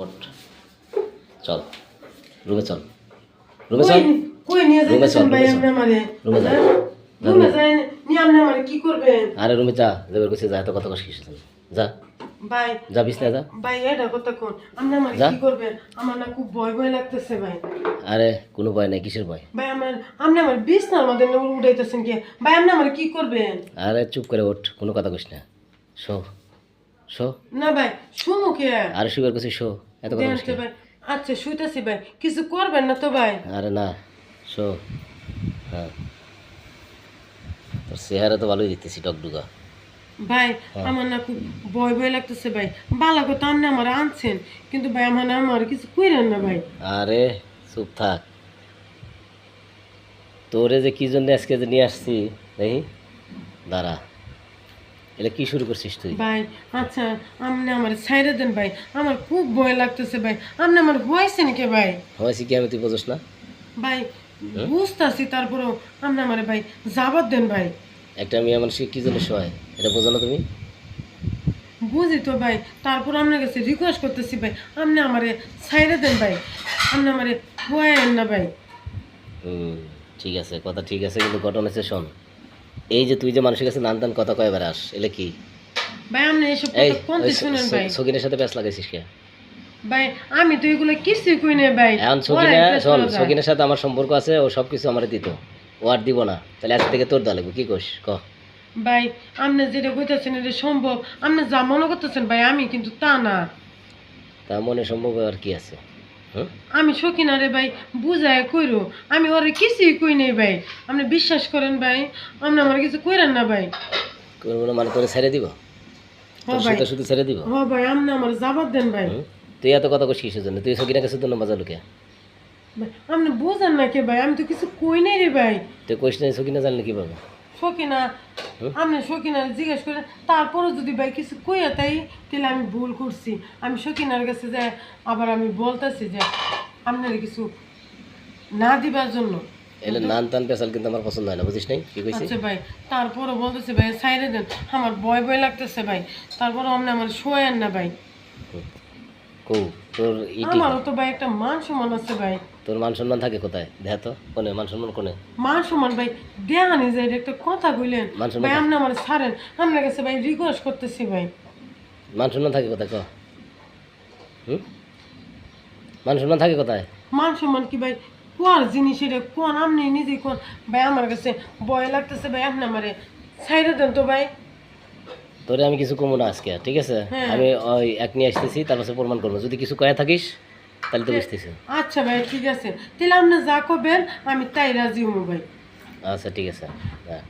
ওঠ। চল রুমে চল। রুমে চল। কই কই নিয়ে রুমে চল, ভাই রুমে আপনি আমারে রুমে যা। হ্যাঁ? রুমে যাই নিয়ে আপনি আমারে কি করবেন? আরে রুমে যা যাবে কইছে যা এত কথা কস যা। ভাই যা বিছনায় যা। ভাই এটা কথা কোন। আপনি আমারে কি করবেন? আমার না খুব ভয় ভয় লাগতেছে ভাই। আরে কোনো ভয় নাই কিসের ভয়? ভাই আমার আপনি আমার বিছনার মধ্যে উঠাইতেছেন কি? ভাই আপনি আমার কি করবেন? আরে চুপ করে ওঠ কোনো কথা কইস না। Show show. না ভাই শুনো কে? আরে শুয়ে কইছি শো। এত কথা। ভাই আচ্ছা শুইতেছি ভাই। কিছু করবেন না তো ভাই? আরে না শো। হ্যাঁ। তোর চেহারা তো ভালোই ভাই হ্যাঁ। আমার না খুব ভয় ভয় লাগতেছে ভাই। বালা কথা আপনি আমার আনছেন কিন্তু ভাই আমার না আমার কিছু কইরেন না ভাই। আরে চুপ থাক। তোরে যে কি জন্য আজকে যে নিয়ে আসছি দেখি। দাঁড়া। এটা কি শুরু করছিস তুই? ভাই আচ্ছা আপনি আমার ছাইরে দেন ভাই। আমার খুব ভয় লাগতেছে ভাই। আপনি আমার হয়েছে নাকি ভাই? হয়েছে কি আমি তুই বোঝস না? ভাই বুঝতেছি তারপরেও আপনি আমার ভাই যাবার দেন ভাই। একটা মেয়ে মানুষকে কি জন্য সহায় এটা বোঝো না তুমি? বুঝি তো ভাই। তারপর আপনার কাছে রিকোয়েস্ট করতেছি ভাই। আপনি আমারে ছাইরে দেন ভাই। আপনি আমারে হয়েন না ভাই। হুম ঠিক আছে। কথা ঠিক আছে কিন্তু ঘটনা হচ্ছে শোন। এই যে তুই যে মানুষের কাছে নান টান কথা কয়ে বেড়াস এলে কি? ভাই আপনি এসব কথা কোনটি শুনেন ভাই? সকিনের সাথে লাগাইছিস কে? ভাই আমি তো এগুলো কিছুই কই না ভাই। এখন একটা শোন। সকিনের সাথে আমার সম্পর্ক আছে ও সব কিছু আমার দিত। ও আর দিব না। তাহলে আজ থেকে তোর দালাগো কি কস ক। ভাই আপনি যেটা কইতেছেন এটা সম্ভব। আপনি যা মনে করতেছেন ভাই আমি কিন্তু তা না। তা মনে সম্ভব আর কি আছে। হুম আমি সকিনারে ভাই বুঝায় কইরো। আমি ওরে কিছুই কই নেই ভাই। আপনি বিশ্বাস করেন ভাই আপনি আমার কিছু কইরেন না ভাই। করব না মানে তোরে ছেড়ে দিব? শুধু শুধু ছেড়ে দিব? হ ভাই আপনি আমার যাবার দেন ভাই? তুই এত কথা কিসের জন্য? তুই সকিনা কাছে তোর মজা লুকে ভাই, আপনি বুঝেন না কে ভাই? আমি তো কিছু কই নাই রে ভাই। তুই কইস নাই সকিনা জানলে কীভাবে? সকিনা হুম? আপনি সকিনার জিজ্ঞেস করেন তারপরও যদি ভাই কিছু কইয়া তাই তাহলে আমি ভুল করছি। আমি সকিনার কাছে যে আবার আমি বলতেছি যে আপনার কিছু না দিবার জন্য। এলে নান টান পেশাল কিন্তু আমার পছন্দ হয় না বুঝিস নাই? কি আচ্ছা ভাই তারপরও বলতেছে ভাই দেন আমার ভয় ভয় লাগতেছে ভাই তারপরও আপনি আমার শোয়েন না ভাই। কৌ। তোর ইটি আমারও তো ভাই একটা মান সম্মান আছে ভাই। তোর মান সম্মান থাকে কোথায়? দেখ তো? কোনে? মান সম্মান কোনে? মান সম্মান ভাই দেহানি যে এটা একটা কথা কইলেন। ভাই আপনি আমার ছাড়েন। আপনার কাছে ভাই রিকোয়েস্ট করতেছি ভাই। মান সম্মান থাকে কোথায়? ক। হুম? মান সম্মান থাকে কোথায়? মান সম্মান কি ভাই? কোয়ার জিনিস এটা? কোন? আপনি নিজে কোন? ভাই আমার কাছে ভয় লাগতেছে ভাই আপনি আমারে ছাইড়ে দেন তো ভাই। তোরে আমি কিছু কমো না আজকে ঠিক আছে? হ্যাঁ। আমি ওই এক নিয়ে আসতেছি তারপর সে প্রমাণ করব। যদি কিছু কয়ে থাকিস তাহলে তো বুঝতেছি। আচ্ছা ভাই ঠিক আছে। তাহলে আপনি যা করবেন আমি তাই রাজি হব ভাই। আচ্ছা ঠিক আছে। হ্যাঁ।